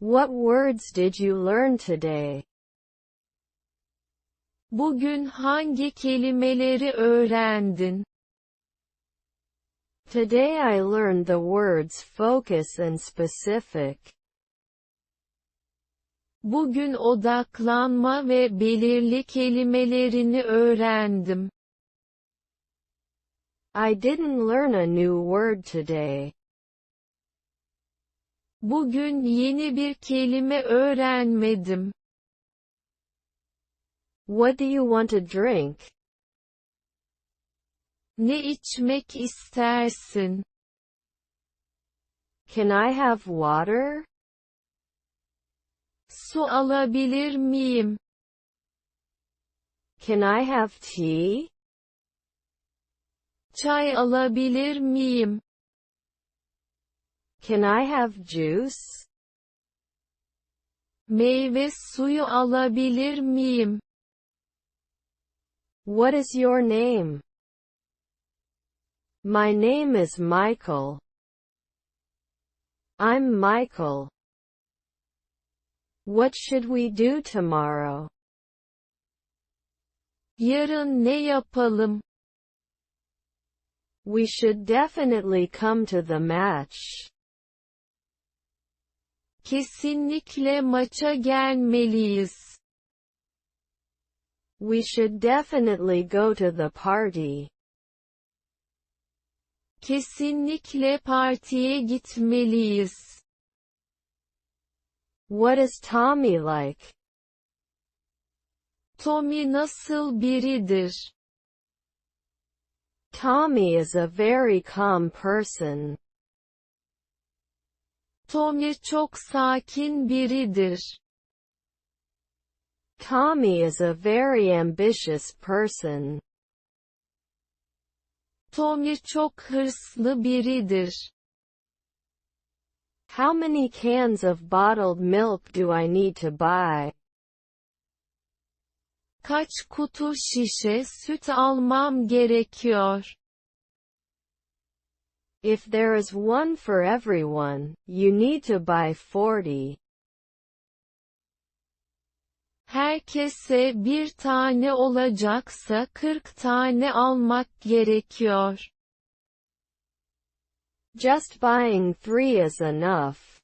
What words did you learn today? Bugün hangi kelimeleri öğrendin? Today I learned the words focus and specific. Bugün odaklanma ve belirli kelimelerini öğrendim. I didn't learn a new word today. Bugün yeni bir kelime öğrenmedim. What do you want to drink? Ne içmek istersin? Can I have water? Su alabilir miyim? Can I have tea? Çay alabilir miyim? Can I have juice? Meyve suyu alabilir miyim? What is your name? My name is Michael. I'm Michael. What should we do tomorrow? Yarın ne yapalım? We should definitely come to the match. Kesinlikle maça gelmeliyiz. We should definitely go to the party. Kesinlikle partiye gitmeliyiz. What is Tommy like? Tommy nasıl biridir? Tommy is a very calm person. Tommy çok sakin biridir. Tommy is a very ambitious person. Tommy çok hırslı biridir. How many cans of bottled milk do I need to buy? Kaç kutu şişe süt almam gerekiyor? If there is one for everyone, you need to buy 40. Herkese bir tane olacaksa 40 tane almak gerekiyor. Just buying three is enough.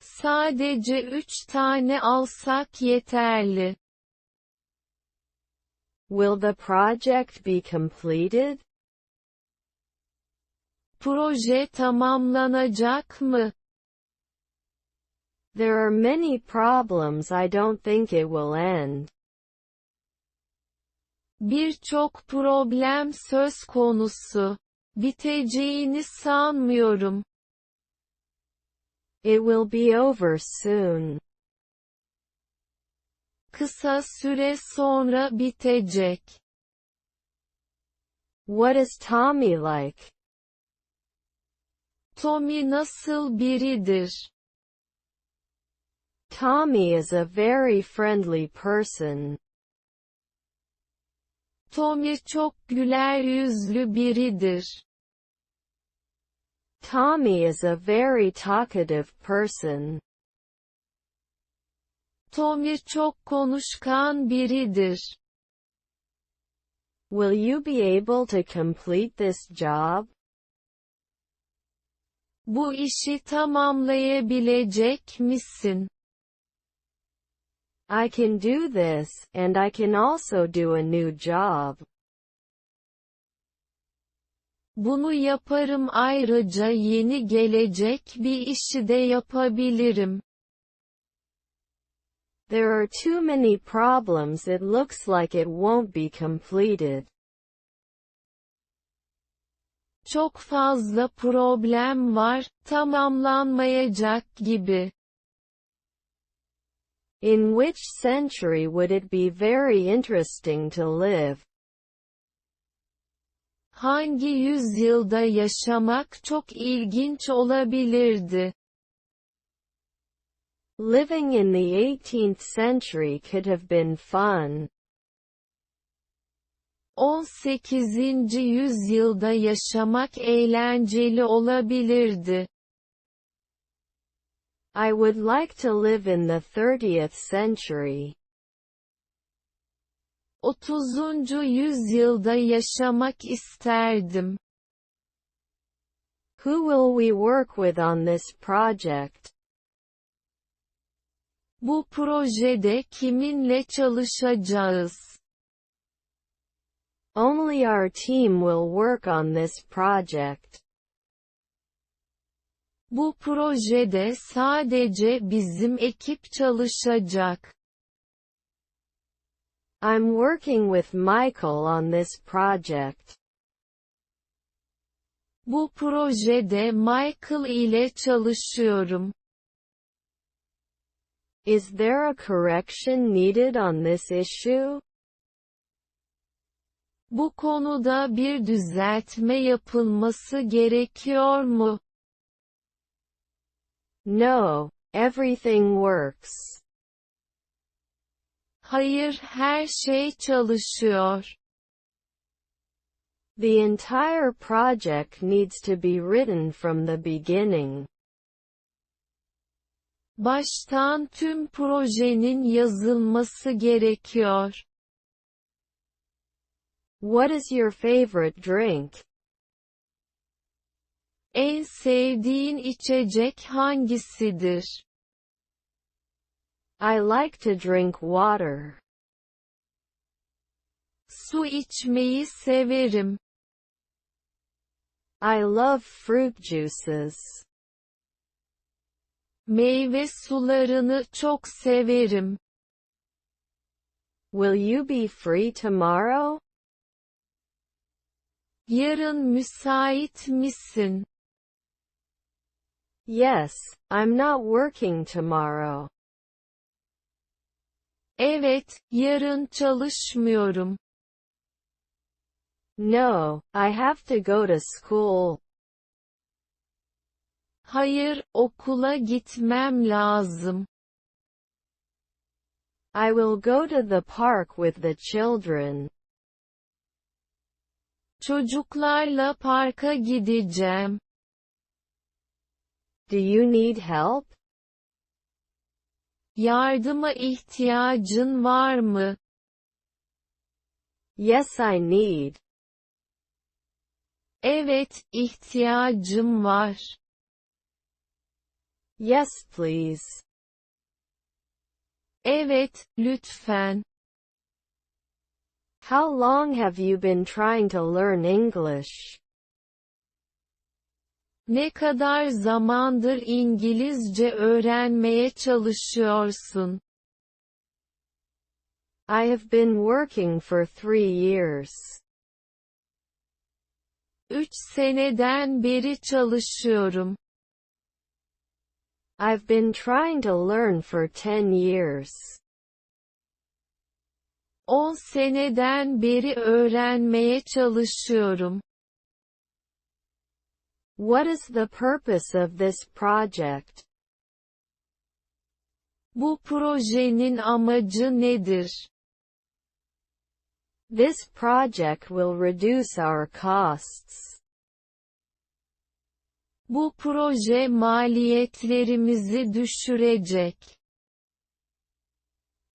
Sadece üç tane alsak yeterli. Will the project be completed? Proje tamamlanacak mı? There are many problems I don't think it will end. Birçok problem söz konusu. Biteceğini sanmıyorum. It will be over soon. Kısa süre sonra bitecek. What is Tommy like? Tommy nasıl biridir? Tommy is a very friendly person. Tommy çok güler yüzlü biridir. Tommy is a very talkative person. Tommy çok konuşkan biridir. Will you be able to complete this job? Bu işi tamamlayabilecek misin? I can do this, and I can also do a new job. Bunu yaparım ayrıca yeni gelecek bir işi de yapabilirim. There are too many problems it looks like it won't be completed. Çok fazla problem var, tamamlanmayacak gibi. In which century would it be very interesting to live? Hangi yüzyılda yaşamak çok ilginç olabilirdi? Living in the 18th century could have been fun. 18. yüzyılda yaşamak eğlenceli olabilirdi. I would like to live in the 30th century. 30. yüzyılda yaşamak isterdim. Who will we work with on this project? Bu projede kiminle çalışacağız? Only our team will work on this project. Bu projede sadece bizim ekip çalışacak. I'm working with Michael on this project. Bu projede Michael ile çalışıyorum. Is there a correction needed on this issue? Bu konuda bir düzeltme yapılması gerekiyor mu? No, everything works. Hayır, her şey çalışıyor. The entire project needs to be written from the beginning. Baştan tüm projenin yazılması gerekiyor. What is your favorite drink? En sevdiğin içecek hangisidir? I like to drink water. Su içmeyi severim. I love fruit juices. Meyve sularını çok severim. Will you be free tomorrow? Yarın müsait misin? Yes, I'm not working tomorrow. Evet, yarın çalışmıyorum. No, I have to go to school. Hayır, okula gitmem lazım. I will go to the park with the children. Çocuklarla parka gideceğim. Do you need help? Yardıma ihtiyacın var mı? Yes I need. Evet, ihtiyacım var. Yes please. Evet, lütfen. How long have you been trying to learn English? Ne kadar zamandır İngilizce öğrenmeye çalışıyorsun? I have been working for three years. Üç seneden beri çalışıyorum. I've been trying to learn for 10 years. 10 seneden beri öğrenmeye çalışıyorum. What is the purpose of this project? Bu projenin amacı nedir? This project will reduce our costs. Bu proje maliyetlerimizi düşürecek.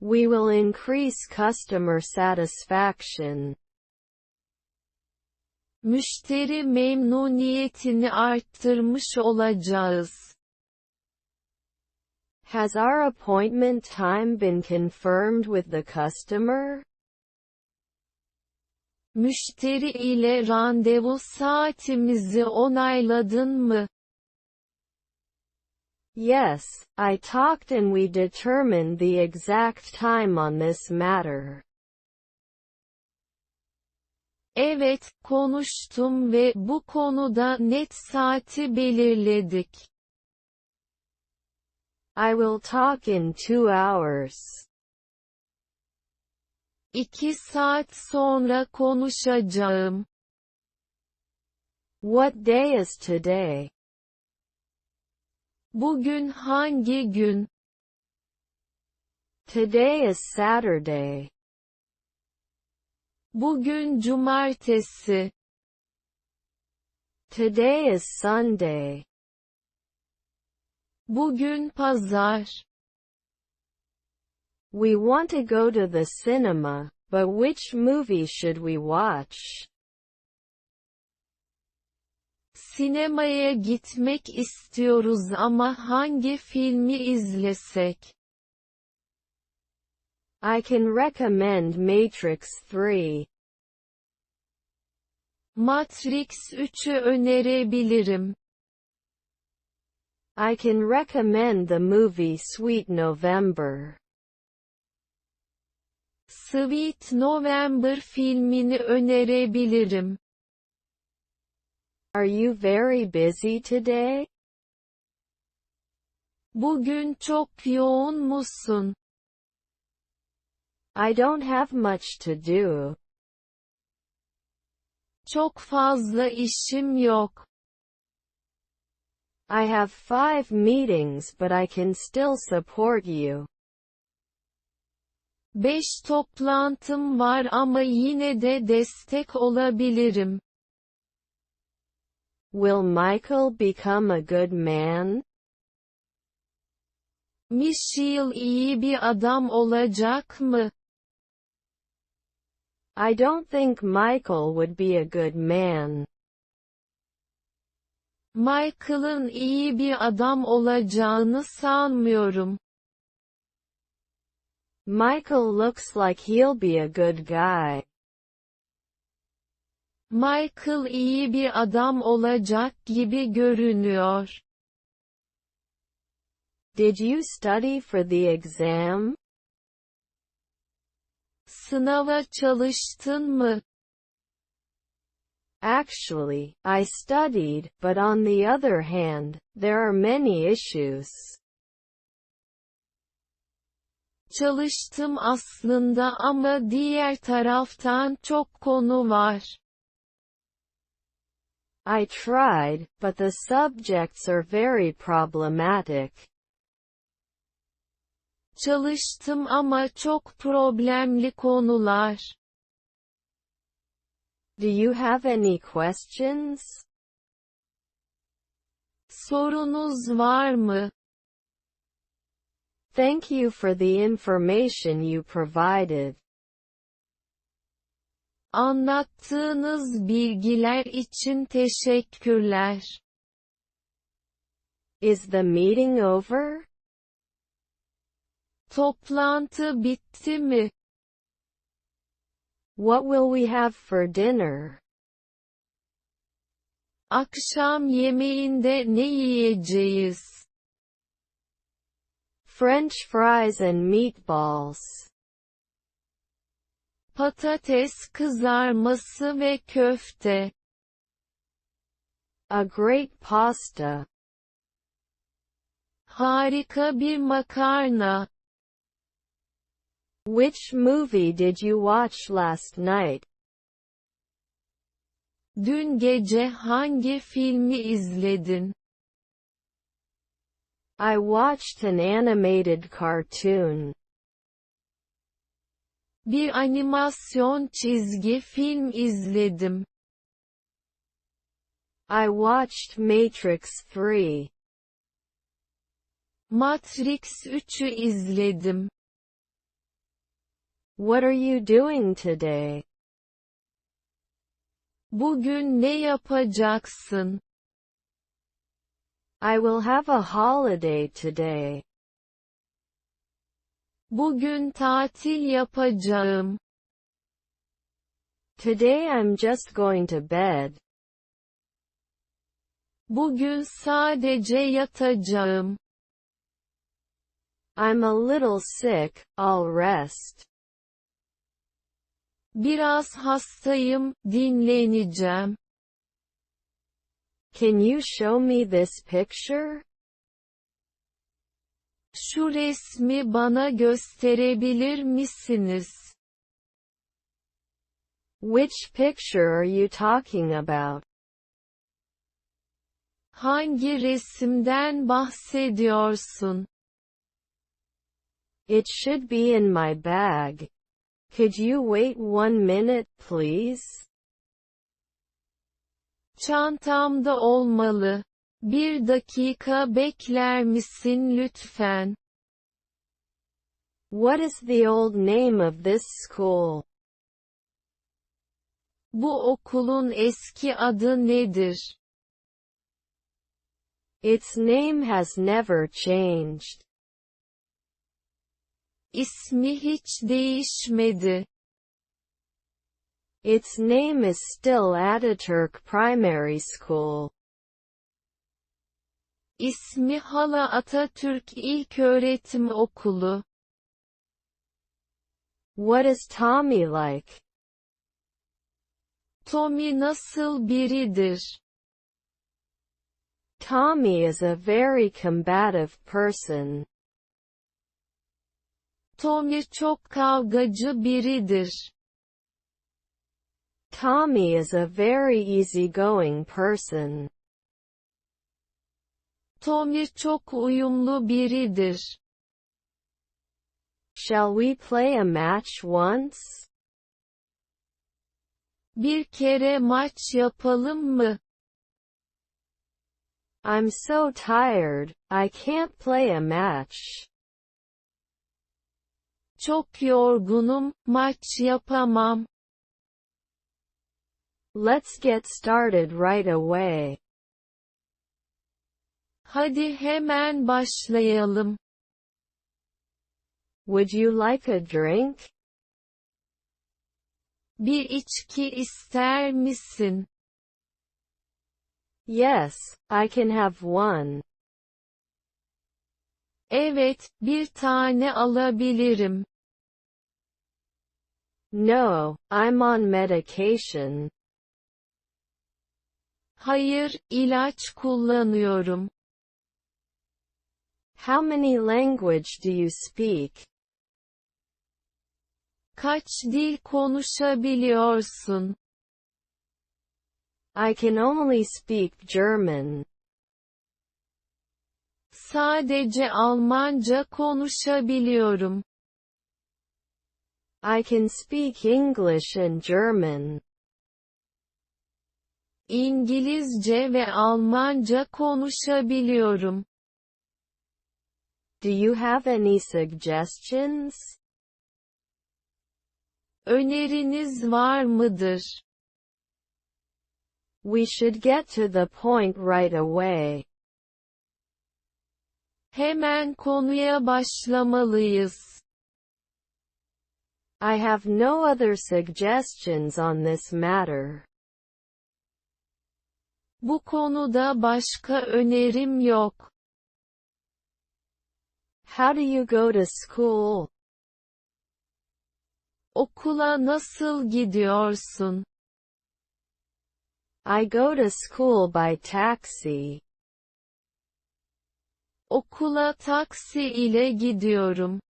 We will increase customer satisfaction. Müşteri memnuniyetini arttırmış olacağız. Has our appointment time been confirmed with the customer? Müşteri ile randevu saatimizi onayladın mı? Yes, I talked and we determined the exact time on this matter. Evet, konuştum ve bu konuda net saati belirledik. I will talk in two hours. İki saat sonra konuşacağım. What day is today? Bugün hangi gün? Today is Saturday. Bugün cumartesi. Today is Sunday. Bugün pazar. We want to go to the cinema, but which movie should we watch? Sinemaya gitmek istiyoruz ama hangi filmi izlesek? I can recommend Matrix 3. Matrix 3'ü önerebilirim. I can recommend the movie Sweet November. Sweet November filmini önerebilirim. Are you very busy today? Bugün çok yoğun musun? I don't have much to do. Çok fazla işim yok. I have five meetings but I can still support you. Beş toplantım var ama yine de destek olabilirim. Will Michael become a good man? Michelle iyi bir adam olacak mı? I don't think Michael would be a good man. Michael'ın iyi bir adam olacağını sanmıyorum. Michael looks like he'll be a good guy. Michael iyi bir adam olacak gibi görünüyor. Did you study for the exam? Sınava çalıştın mı? Actually, I studied, but on the other hand, there are many issues. Çalıştım aslında ama diğer taraftan çok konu var. I tried, but the subjects are very problematic. Çalıştım ama çok problemli konular. Do you have any questions? Sorunuz var mı? Thank you for the information you provided. Anlattığınız bilgiler için teşekkürler. Is the meeting over? Toplantı bitti mi? What will we have for dinner? Akşam yemeğinde ne yiyeceğiz? French fries and meatballs. Patates kızarması ve köfte. A great pasta. Harika bir makarna. Which movie did you watch last night? Dün gece hangi filmi izledin? I watched an animated cartoon. Bir animasyon çizgi film izledim. I watched Matrix 3. Matrix 3'ü izledim. What are you doing today? Bugün ne yapacaksın? I will have a holiday today. Bugün tatil yapacağım. Today I'm just going to bed. Bugün sadece yatacağım. I'm a little sick, I'll rest. Biraz hastayım, dinleneceğim. Can you show me this picture? Şu resmi bana gösterebilir misiniz? Which picture are you talking about? Hangi resimden bahsediyorsun? It should be in my bag. Could you wait one minute, please? Çantamda olmalı. Bir dakika bekler misin lütfen? What is the old name of this school? Bu okulun eski adı nedir? Its name has never changed. İsmi hiç değişmedi. Its name is still Ataturk Primary School. İsmi hala Atatürk İlköğretim Okulu. What is Tommy like? Tommy nasıl biridir? Tommy is a very combative person. Tommy çok kavgacı biridir. Tommy is a very easygoing person. Tommy çok uyumlu biridir. Shall we play a match once? Bir kere maç yapalım mı? I'm so tired, I can't play a match. Çok yorgunum, maç yapamam. Let's get started right away. Hadi hemen başlayalım. Would you like a drink? Bir içki ister misin? Yes, I can have one. Evet, bir tane alabilirim. No, I'm on medication. Hayır, ilaç kullanıyorum. How many language do you speak? Kaç dil konuşabiliyorsun? I can only speak German. Sadece Almanca konuşabiliyorum. I can speak English and German. İngilizce ve Almanca konuşabiliyorum. Do you have any suggestions? Öneriniz var mıdır? We should get to the point right away. Hemen konuya başlamalıyız. I have no other suggestions on this matter. Bu konuda başka önerim yok. How do you go to school? Okula nasıl gidiyorsun? I go to school by taxi. Okula taksi ile gidiyorum.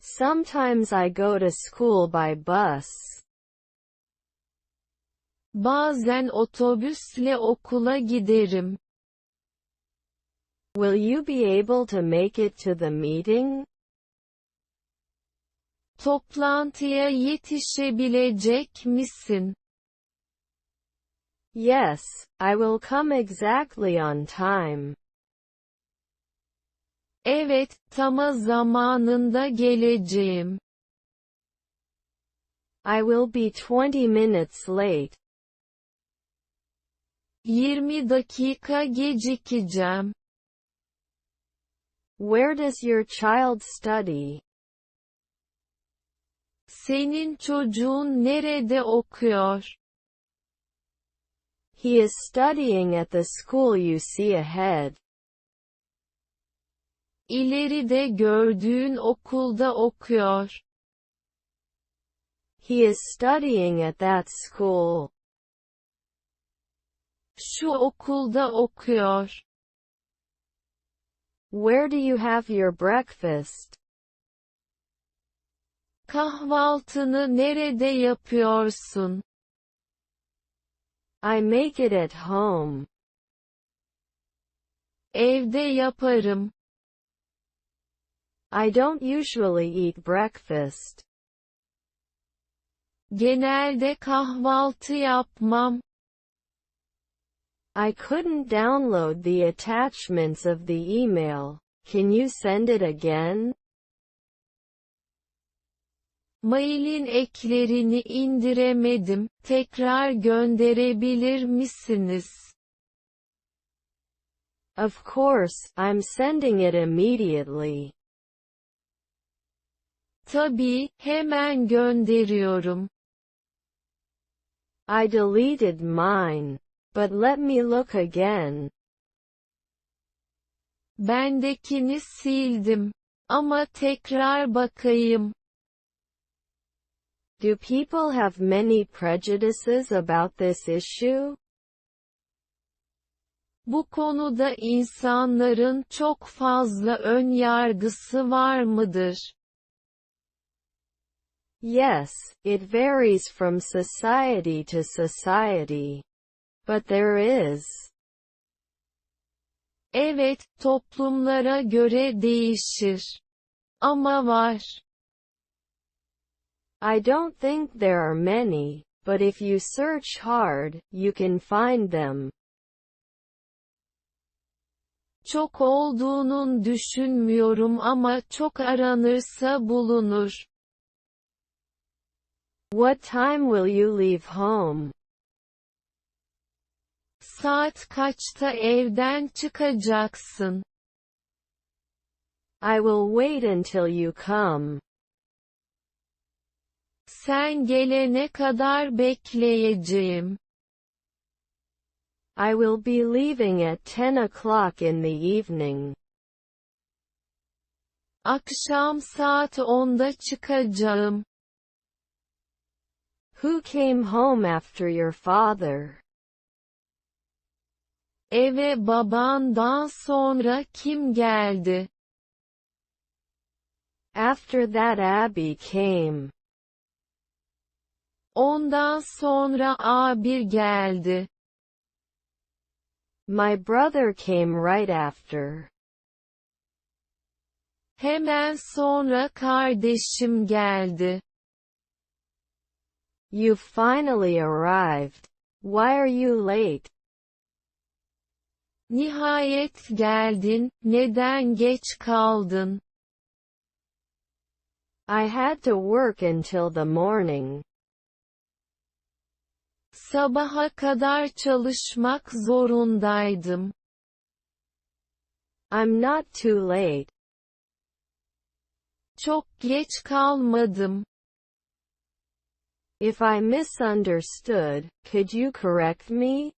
Sometimes I go to school by bus. Bazen otobüsle okula giderim. Will you be able to make it to the meeting? Toplantıya yetişebilecek misin? Yes, I will come exactly on time. Evet, tama zamanında geleceğim. I will be 20 minutes late. 20 dakika gecikeceğim. Where does your child study? Senin çocuğun nerede okuyor? He is studying at the school you see ahead. İleride gördüğün okulda okuyor. He is studying at that school. Şu okulda okuyor. Where do you have your breakfast? Kahvaltını nerede yapıyorsun? I make it at home. Evde yaparım. I don't usually eat breakfast. Genelde kahvaltı yapmam. I couldn't download the attachments of the email. Can you send it again? Mailin eklerini indiremedim. Tekrar gönderebilir misiniz? Of course, I'm sending it immediately. Tabii, hemen gönderiyorum. I deleted mine. But let me look again. Bendekini sildim. Ama tekrar bakayım. Do people have many prejudices about this issue? Bu konuda insanların çok fazla ön yargısı var mıdır? Yes, it varies from society to society. But there is. Evet, toplumlara göre değişir. Ama var. I don't think there are many, but if you search hard, you can find them. Çok olduğunun düşünmüyorum ama çok aranırsa bulunur. What time will you leave home? Saat kaçta evden çıkacaksın? I will wait until you come. Sen gelene kadar bekleyeceğim. I will be leaving at 10 o'clock in the evening. Akşam saat 10'da çıkacağım. Who came home after your father? Eve babandan sonra kim geldi? After that Abby came. Ondan sonra A1 geldi. My brother came right after. Hemen sonra kardeşim geldi. You finally arrived. Why are you late? Nihayet geldin, neden geç kaldın? I had to work until the morning. Sabaha kadar çalışmak zorundaydım. I'm not too late. Çok geç kalmadım. If I misunderstood, could you correct me?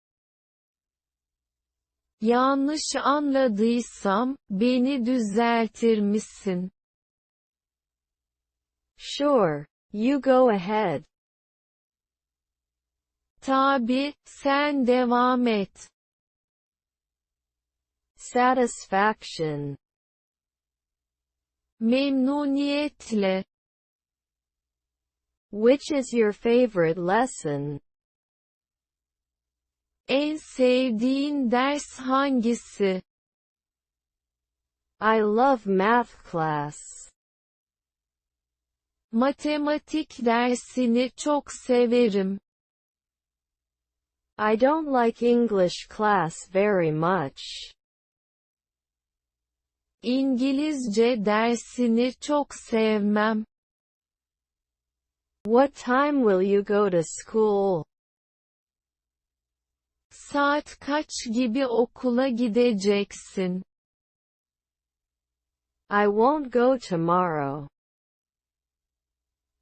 Yanlış anladıysam, beni düzeltir misin? Sure. You go ahead. Tabi, sen devam et. Satisfaction. Memnuniyetle. Which is your favorite lesson? En sevdiğin ders hangisi? I love math class. Matematik dersini çok severim. I don't like English class very much. İngilizce dersini çok sevmem. What time will you go to school? Saat kaç gibi okula gideceksin? I won't go tomorrow.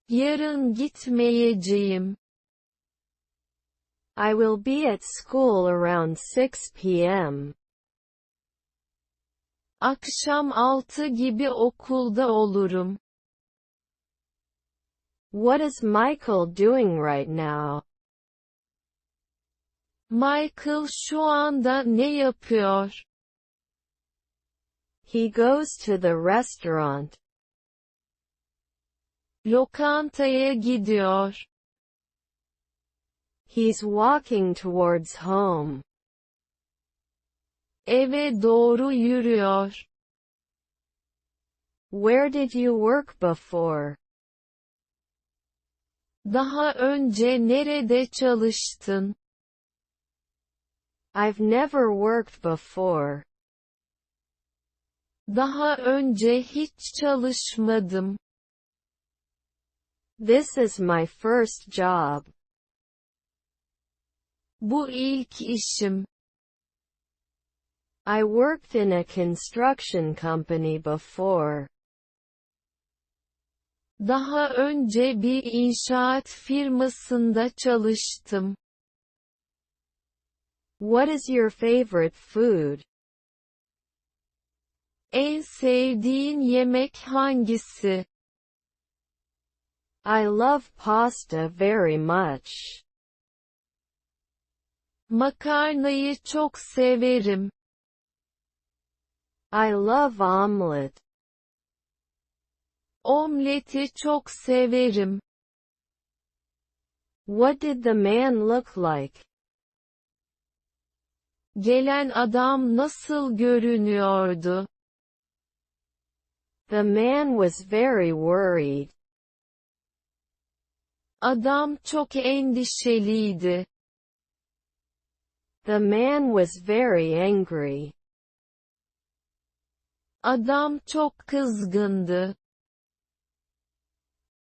Yarın gitmeyeceğim. I will be at school around 6 p.m. Akşam 6 gibi okulda olurum. What is Michael doing right now? Michael şu anda ne yapıyor? He goes to the restaurant. Lokantaya gidiyor. He's walking towards home. Eve doğru yürüyor. Where did you work before? Daha önce nerede çalıştın? I've never worked before. Daha önce hiç çalışmadım. This is my first job. Bu ilk işim. I worked in a construction company before. Daha önce bir inşaat firmasında çalıştım. What is your favorite food? En sevdiğin yemek hangisi? I love pasta very much. Makarnayı çok severim. I love omelet. Omleti çok severim. What did the man look like? Gelen adam nasıl görünüyordu? The man was very worried. Adam çok endişeliydi. The man was very angry. Adam çok kızgındı.